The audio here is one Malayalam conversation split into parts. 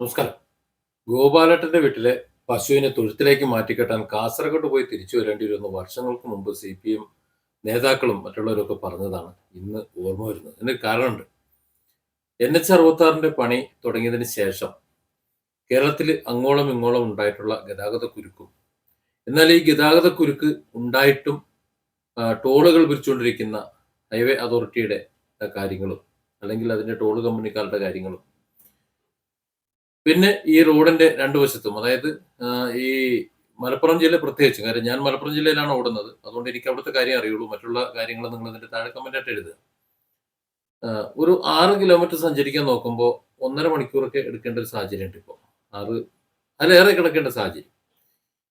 നമസ്കാരം. ഗോപാലട്ടന്റെ വീട്ടിലെ പശുവിനെ തൊഴുത്തിലേക്ക് മാറ്റിക്കെട്ടാൻ കാസർഗോഡ് പോയി തിരിച്ചു വരേണ്ടി വരുന്ന വർഷങ്ങൾക്ക് മുമ്പ് സി പി എം നേതാക്കളും മറ്റുള്ളവരൊക്കെ പറഞ്ഞതാണ്. ഇന്ന് ഓർമ്മ വരുന്നത്. എന്നൊരു കാരണമുണ്ട്. എൻ എച്ച് അറുപത്തി പണി തുടങ്ങിയതിന് ശേഷം കേരളത്തിൽ അങ്ങോളം ഇങ്ങോളം ഉണ്ടായിട്ടുള്ള ഗതാഗത കുരുക്കും. എന്നാൽ ഈ ഗതാഗത കുരുക്ക് ഉണ്ടായിട്ടും ടോളുകൾ പിരിച്ചുകൊണ്ടിരിക്കുന്ന ഹൈവേ അതോറിറ്റിയുടെ കാര്യങ്ങളും അല്ലെങ്കിൽ അതിന്റെ ടോൾ കമ്പനിക്കാരുടെ കാര്യങ്ങളും പിന്നെ ഈ റോഡിന്റെ രണ്ടു വശത്തും അതായത് ഈ മലപ്പുറം ജില്ല പ്രത്യേകിച്ചും കാര്യം ഞാൻ മലപ്പുറം ജില്ലയിലാണ് ഓടുന്നത്. അതുകൊണ്ട് എനിക്ക് അവിടുത്തെ കാര്യം അറിയുള്ളൂ. മറ്റുള്ള കാര്യങ്ങൾ നിങ്ങൾ അതിന്റെ താഴെ കമന്റ് ആയിട്ട് എഴുതുക. ഒരു ആറ് കിലോമീറ്റർ സഞ്ചരിക്കാൻ നോക്കുമ്പോൾ ഒന്നര മണിക്കൂറൊക്കെ എടുക്കേണ്ട ഒരു സാഹചര്യം ഉണ്ട് ഇപ്പോൾ. ആറ് അതിലേറെ കിടക്കേണ്ട സാഹചര്യം.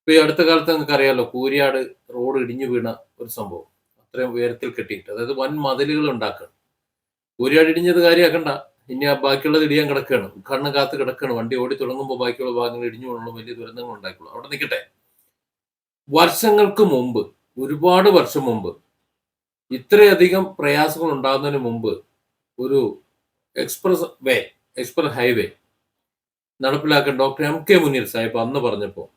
ഇപ്പൊ ഈ അടുത്ത കാലത്ത് നിങ്ങൾക്ക് അറിയാമല്ലോ കൂരിയാട് റോഡ് ഇടിഞ്ഞു വീണ ഒരു സംഭവം. അത്രയും ഉയരത്തിൽ കെട്ടിയിട്ട് അതായത് വൻ മതിലുകൾ ഉണ്ടാക്കുക കൂരിയാട് ഇടിഞ്ഞത് കാര്യമാക്കണ്ട. ഇനി ആ ബാക്കിയുള്ളത് ഇടിയാൻ കിടക്കുകയാണ്. ഉദ്ഘാടനം കാത്ത് കിടക്കുകയാണ്. വണ്ടി ഓടി തുടങ്ങുമ്പോൾ ബാക്കിയുള്ള ഭാഗങ്ങൾ ഇടിഞ്ഞു വീണുള്ള വലിയ ദുരന്തങ്ങൾ ഉണ്ടായിക്കോളൂ. അവിടെ നിൽക്കട്ടെ. വർഷങ്ങൾക്ക് മുമ്പ് ഒരുപാട് വർഷം മുമ്പ് ഇത്രയധികം പ്രയാസങ്ങൾ ഉണ്ടാകുന്നതിന് മുമ്പ് ഒരു എക്സ്പ്രസ് വേ എക്സ്പ്രസ് ഹൈവേ നടപ്പിലാക്കാൻ doctor M K Muneer Sahib അന്ന് പറഞ്ഞപ്പോൾ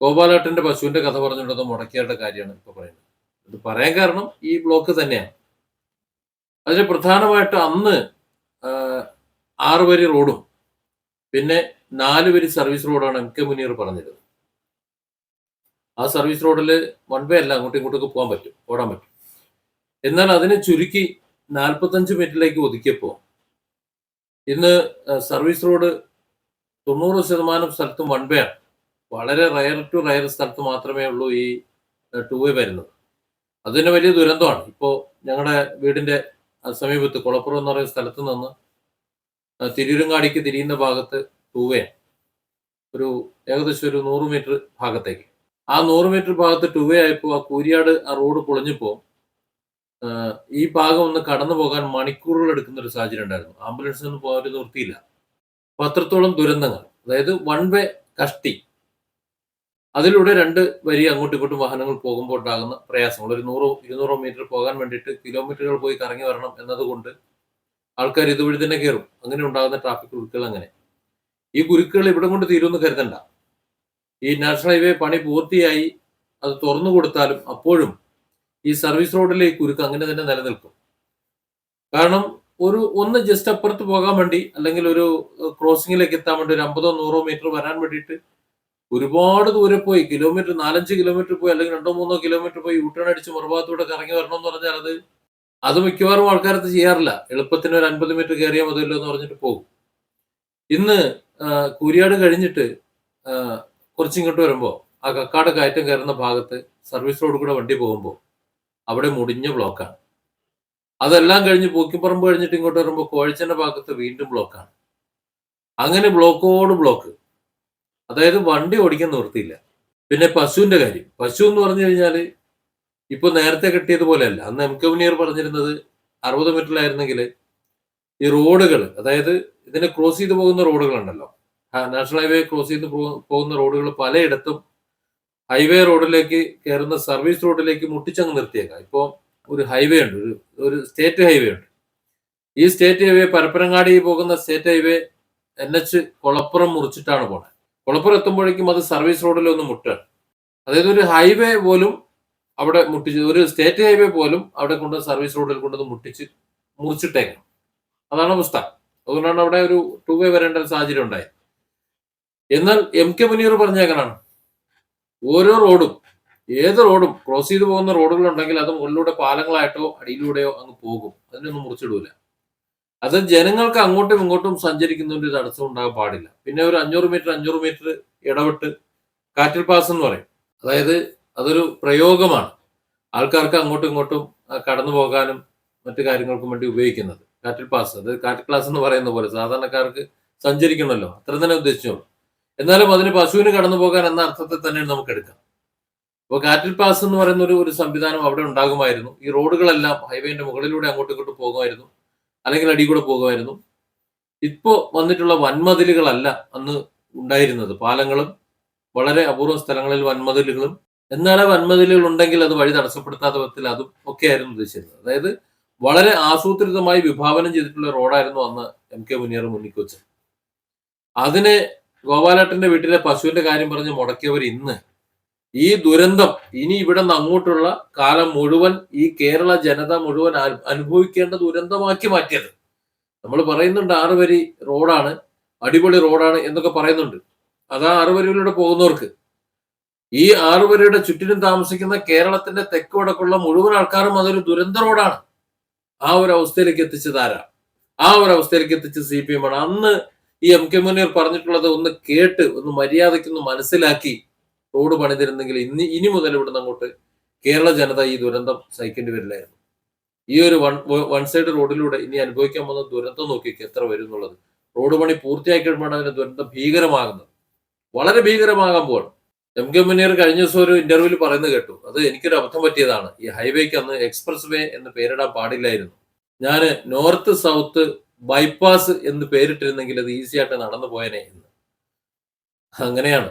ഗോപാലാട്ടന്റെ പശുവിന്റെ കഥ പറഞ്ഞുകൊണ്ടത് മുടക്കിയാരുടെ കാര്യമാണ് ഇപ്പൊ പറയുന്നത്. ഇത് പറയാൻ കാരണം ഈ ബ്ലോക്ക് തന്നെയാണ്. അതിന് പ്രധാനമായിട്ട് അന്ന് ആറ് വരി റോഡും. പിന്നെ നാല് വരി സർവീസ് റോഡാണ് എം കെ മുനീർ പറഞ്ഞത് ആ സർവീസ് റോഡിൽ വൺ വേ അല്ല അങ്ങോട്ടും ഇങ്ങോട്ടൊക്കെ പോകാൻ പറ്റും ഓടാൻ പറ്റും. എന്നാൽ അതിനെ ചുരുക്കി നാൽപ്പത്തഞ്ച് മിനിറ്റിലേക്ക് ഒതുക്കിയപ്പോൾ ഇന്ന് സർവീസ് റോഡ് തൊണ്ണൂറ് ശതമാനം സ്ഥലത്തും വൺ വേ ആണ്. വളരെ റയർ ടു റയർ സ്ഥലത്ത് മാത്രമേ ഉള്ളൂ ഈ ടു വേ വരുന്നത്. അത് തന്നെ വലിയ ദുരന്തമാണ്. ഇപ്പോൾ ഞങ്ങളുടെ വീടിന്റെ ആ സമീപത്ത് കുളപ്പുറം എന്ന് പറയുന്ന സ്ഥലത്ത് നിന്ന് തിരൂരങ്ങാടിക്ക് തിരിയുന്ന ഭാഗത്ത് ടൂവേ ഒരു ഏകദേശം ഒരു നൂറ് മീറ്റർ ഭാഗത്തേക്ക്. ആ നൂറ് മീറ്റർ ഭാഗത്ത് ടൂവേ ആയപ്പോൾ ആ കൂരിയാട് ആ റോഡ് പൊളിഞ്ഞപ്പോൾ ഈ ഭാഗം ഒന്ന് കടന്നു പോകാൻ മണിക്കൂറുകൾ എടുക്കുന്ന ഒരു സാഹചര്യം ഉണ്ടായിരുന്നു. ആംബുലൻസിനൊന്നും പോകാൻ ഒരു നിർത്തിയില്ല അപ്പൊ അത്രത്തോളം ദുരന്തങ്ങൾ. അതായത് വൺ വേ കഷ്ടി. അതിലൂടെ രണ്ട് വരി അങ്ങോട്ടും ഇങ്ങോട്ടും വാഹനങ്ങൾ പോകുമ്പോൾ ഉണ്ടാകുന്ന പ്രയാസങ്ങൾ ഒരു നൂറോ ഇരുന്നൂറോ മീറ്റർ പോകാൻ വേണ്ടിയിട്ട് കിലോമീറ്ററുകൾ പോയി കറങ്ങി വരണം എന്നതുകൊണ്ട് ആൾക്കാർ ഇതുവഴി തന്നെ കയറും. അങ്ങനെ ഉണ്ടാകുന്ന ട്രാഫിക് കുരുക്കുകൾ അങ്ങനെ. ഈ കുരുക്കുകൾ ഇവിടെ കൊണ്ട് തീരുമെന്ന് കരുതണ്ട. ഈ നാഷണൽ ഹൈവേ പണി പൂർത്തിയായി അത് തുറന്നു കൊടുത്താലും അപ്പോഴും ഈ സർവീസ് റോഡിലെ ഈ കുരുക്ക് അങ്ങനെ തന്നെ നിലനിൽക്കും. കാരണം ഒരു ഒന്ന് ജസ്റ്റ് അപ്പുറത്ത് പോകാൻ വേണ്ടി അല്ലെങ്കിൽ ഒരു ക്രോസിംഗിലേക്ക് എത്താൻ വേണ്ടി ഒരു അമ്പതോ നൂറോ മീറ്റർ വരാൻ വേണ്ടിയിട്ട് ഒരുപാട് ദൂരെ പോയി കിലോമീറ്റർ നാലഞ്ച് കിലോമീറ്റർ പോയി അല്ലെങ്കിൽ രണ്ടോ മൂന്നോ കിലോമീറ്റർ പോയി യൂട്ടേൺ അടിച്ച് മറുഭാഗത്തൂടെ കറങ്ങി വരണം എന്ന് പറഞ്ഞാൽ അത് അത് മിക്കവാറും ആൾക്കാരത് ചെയ്യാറില്ല. എളുപ്പത്തിന് ഒരു അൻപത് മീറ്റർ കയറിയാൽ മതിയല്ലോ എന്ന് പറഞ്ഞിട്ട് പോകും. ഇന്ന് കൂരിയാട് കഴിഞ്ഞിട്ട് കുറച്ചിങ്ങോട്ട് വരുമ്പോൾ ആ കക്കാട് കയറ്റം കയറുന്ന ഭാഗത്ത് സർവീസ് റോഡ് കൂടെ വണ്ടി പോകുമ്പോൾ അവിടെ മുടിഞ്ഞ ബ്ലോക്കാണ്. അതെല്ലാം കഴിഞ്ഞ് പൂക്കിപ്പറമ്പ് കഴിഞ്ഞിട്ട് ഇങ്ങോട്ട് വരുമ്പോൾ കോഴിച്ചന്റെ ഭാഗത്ത് വീണ്ടും ബ്ലോക്കാണ്. അങ്ങനെ ബ്ലോക്കോട് ബ്ലോക്ക്. അതായത് വണ്ടി ഓടിക്കാൻ നിർത്തിയില്ല പിന്നെ പശുവിന്റെ കാര്യം. പശു എന്ന് പറഞ്ഞു കഴിഞ്ഞാൽ ഇപ്പൊ നേരത്തെ കിട്ടിയതുപോലെയല്ല. അന്ന് എം കെ മുനീർ പറഞ്ഞിരുന്നത് അറുപത് മീറ്ററിലായിരുന്നെങ്കിൽ ഈ റോഡുകൾ അതായത് ഇതിനെ ക്രോസ് ചെയ്ത് പോകുന്ന റോഡുകളുണ്ടല്ലോ. നാഷണൽ ഹൈവേ ക്രോസ് ചെയ്ത് പോകുന്ന റോഡുകൾ പലയിടത്തും ഹൈവേ റോഡിലേക്ക് കയറുന്ന സർവീസ് റോഡിലേക്ക് മുട്ടിച്ചങ്ങ് നിർത്തിയേക്കാം. ഇപ്പോൾ ഒരു ഹൈവേ ഉണ്ട് ഒരു ഒരു സ്റ്റേറ്റ് ഹൈവേ ഉണ്ട്. ഈ സ്റ്റേറ്റ് ഹൈവേ പരപ്പനങ്ങാടി പോകുന്ന state highway N H Kolappuram മുറിച്ചിട്ടാണ് പോണത് കൊളപ്പുറം എത്തുമ്പോഴേക്കും അത് സർവീസ് റോഡിൽ ഒന്ന് മുട്ടാണ് അതായത് ഒരു ഹൈവേ പോലും അവിടെ മുട്ടിച്ച് ഒരു സ്റ്റേറ്റ് ഹൈവേ പോലും അവിടെ കൊണ്ട് സർവീസ് റോഡിൽ കൊണ്ടത് മുട്ടിച്ച് മുറിച്ചിട്ടേക്കണം. അതാണ് അവസ്ഥ. അതുകൊണ്ടാണ് അവിടെ ഒരു ടൂ വേ വരേണ്ട ഒരു സാഹചര്യം ഉണ്ടായത്. എന്നാൽ എം കെ മുനീർ പറഞ്ഞേക്കാനാണ് ഓരോ റോഡും ഏത് റോഡും ക്രോസ് ചെയ്ത് പോകുന്ന റോഡുകൾ ഉണ്ടെങ്കിൽ അത് മുകളിലൂടെ പാലങ്ങളായിട്ടോ അടിയിലൂടെയോ അങ്ങ് പോകും. അതിനൊന്നും മുറിച്ചിടൂല. അത് ജനങ്ങൾക്ക് അങ്ങോട്ടും ഇങ്ങോട്ടും സഞ്ചരിക്കുന്നതിന്റെ ഒരു തടസ്സം ഉണ്ടാകാൻ പാടില്ല. പിന്നെ ഒരു അഞ്ഞൂറ് മീറ്റർ അഞ്ഞൂറ് മീറ്റർ ഇടവിട്ട് കാറ്റിൽ പാസ് എന്ന് പറയും. അതായത് അതൊരു പ്രയോഗമാണ്. ആൾക്കാർക്ക് അങ്ങോട്ടും ഇങ്ങോട്ടും കടന്നു പോകാനും മറ്റു കാര്യങ്ങൾക്കും വേണ്ടി ഉപയോഗിക്കുന്നത്. കാറ്റിൽ പാസ് അത് കാറ്റിൽ ക്ലാസ് എന്ന് പറയുന്ന പോലെ സാധാരണക്കാർക്ക് സഞ്ചരിക്കണമല്ലോ. അത്ര തന്നെ ഉദ്ദേശിച്ചോളൂ. എന്നാലും അതിന് പശുവിന് കടന്നു പോകാൻ എന്ന അർത്ഥത്തിൽ തന്നെ നമുക്ക് എടുക്കാം. അപ്പോൾ കാറ്റിൽ പാസ് എന്ന് പറയുന്ന ഒരു ഒരു സംവിധാനം അവിടെ ഉണ്ടാകുമായിരുന്നു. ഈ റോഡുകളെല്ലാം ഹൈവേന്റെ മുകളിലൂടെ അങ്ങോട്ടും ഇങ്ങോട്ടും പോകുമായിരുന്നു. അല്ലെങ്കിൽ അടി കൂടെ പോകുമായിരുന്നു. ഇപ്പോൾ വന്നിട്ടുള്ള വൻമതിലുകളല്ല അന്ന് ഉണ്ടായിരുന്നത്. പാലങ്ങളും വളരെ അപൂർവ സ്ഥലങ്ങളിൽ വൻമതിലുകളും. എന്നാൽ ആ വൻമതിലുകൾ ഉണ്ടെങ്കിൽ അത് വഴി തടസ്സപ്പെടുത്താത്ത വിധത്തിൽ അതും ഒക്കെയായിരുന്നു ഉദ്ദേശിച്ചിരുന്നത് അതായത് വളരെ ആസൂത്രിതമായി വിഭാവനം ചെയ്തിട്ടുള്ള റോഡായിരുന്നു അന്ന് എം കെ മുനിയർ മുന്നിക്കുവച്ചത് അതിനെ ഗോപാലേട്ടന്റെ വീട്ടിലെ പശുവിന്റെ കാര്യം പറഞ്ഞ് മുടക്കിയവർ ഇന്ന് ഈ ദുരന്തം ഇനി ഇവിടെ നിന്ന് അങ്ങോട്ടുള്ള കാലം മുഴുവൻ ഈ കേരള ജനത മുഴുവൻ അനുഭവിക്കേണ്ട ദുരന്തമാക്കി മാറ്റിയത്. നമ്മൾ പറയുന്നുണ്ട് ആറ് വരി റോഡാണ് അടിപൊളി റോഡാണ് എന്നൊക്കെ പറയുന്നുണ്ട്. അതാ ആറ് വരിയിലൂടെ പോകുന്നവർക്ക്. ഈ ആറ് വരിയുടെ ചുറ്റിനും താമസിക്കുന്ന കേരളത്തിന്റെ തെക്ക് വടക്കുള്ള മുഴുവൻ ആൾക്കാരും അതൊരു ദുരന്ത റോഡാണ്. ആ ഒരു അവസ്ഥയിലേക്ക് എത്തിച്ചത് ആരാ? ആ ഒരു അവസ്ഥയിലേക്ക് എത്തിച്ചത് സി പി എം ആണ്. അന്ന് ഈ എം കെ മുനീർ പറഞ്ഞിട്ടുള്ളത് ഒന്ന് കേട്ട് ഒന്ന് മര്യാദയ്ക്ക് ഒന്ന് മനസ്സിലാക്കി റോഡ് പണിതിരുന്നെങ്കിൽ ഇന്ന് ഇനി മുതൽ ഇവിടുന്ന് അങ്ങോട്ട് കേരള ജനത ഈ ദുരന്തം സഹിക്കേണ്ടി വരില്ലായിരുന്നു. ഈ ഒരു വൺ വൺ സൈഡ് റോഡിലൂടെ ഇനി അനുഭവിക്കാൻ പോകുന്ന ദുരന്തം നോക്കിയൊക്കെ എത്ര വരും എന്നുള്ളത്. റോഡ് പണി പൂർത്തിയാക്കി കഴിയുമ്പോഴാണ് അതിന്റെ ദുരന്തം ഭീകരമാകുന്നത്. വളരെ ഭീകരമാകാൻ പോവാണ്. എം കെ മുനീർ കഴിഞ്ഞ ദിവസം ഒരു ഇന്റർവ്യൂവിൽ പറയുന്നത് കേട്ടു. അത് എനിക്കൊരു അബദ്ധം പറ്റിയതാണ്. ഈ ഹൈവേക്ക് അന്ന് എക്സ്പ്രസ് വേ എന്ന് പേരിടാൻ പാടില്ലായിരുന്നു. ഞാൻ നോർത്ത് സൗത്ത് ബൈപ്പാസ് എന്ന് പേരിട്ടിരുന്നെങ്കിൽ അത് ഈസി ആയിട്ട് നടന്നു പോയനെ എന്ന്. അങ്ങനെയാണ്.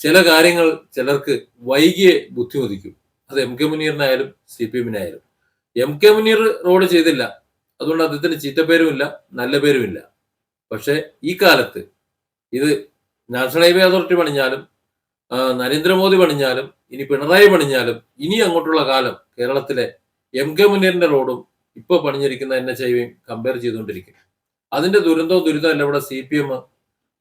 ചില കാര്യങ്ങൾ ചിലർക്ക് വൈകിയെ ബുദ്ധിമുട്ടിക്കും അത് എം കെ മുനീറിനായാലും സി പി എമ്മിനായാലും എം കെ മുനീർ റോഡ് ചെയ്തില്ല. അതുകൊണ്ട് അദ്ദേഹത്തിന് ചീത്തപ്പേരുമില്ല നല്ല പേരുമില്ല. പക്ഷേ ഈ കാലത്ത് ഇത് നാഷണൽ ഹൈവേ അതോറിറ്റി പണിഞ്ഞാലും നരേന്ദ്രമോദി പണിഞ്ഞാലും ഇനി പിണറായി പണിഞ്ഞാലും ഇനി അങ്ങോട്ടുള്ള കാലം കേരളത്തിലെ എം കെ മുനീറിന്റെ റോഡും ഇപ്പൊ പണിഞ്ഞിരിക്കുന്ന എൻ എച്ച് ഹൈവേയും കമ്പയർ ചെയ്തുകൊണ്ടിരിക്കും. അതിന്റെ ദുരന്തവും ദുരിതവും എല്ലാം ഇവിടെ സി പി എം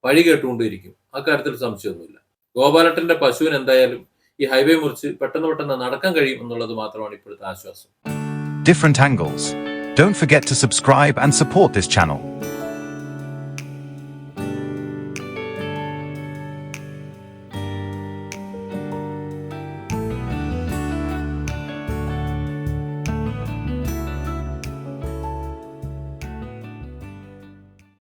വഴി കേട്ടുകൊണ്ടിരിക്കും. അക്കാര്യത്തിൽ സംശയമൊന്നുമില്ല. ഗോപാലട്ടന്റെ പശുവിന് എന്തായാലും ഈ ഹൈവേ മുറിച്ച് പെട്ടെന്ന് പെട്ടെന്ന് നടക്കാൻ കഴിയും എന്നുള്ളത് മാത്രമാണ് ഇപ്പോഴത്തെ ആശ്വാസം different angles don't forget to subscribe and support this channel.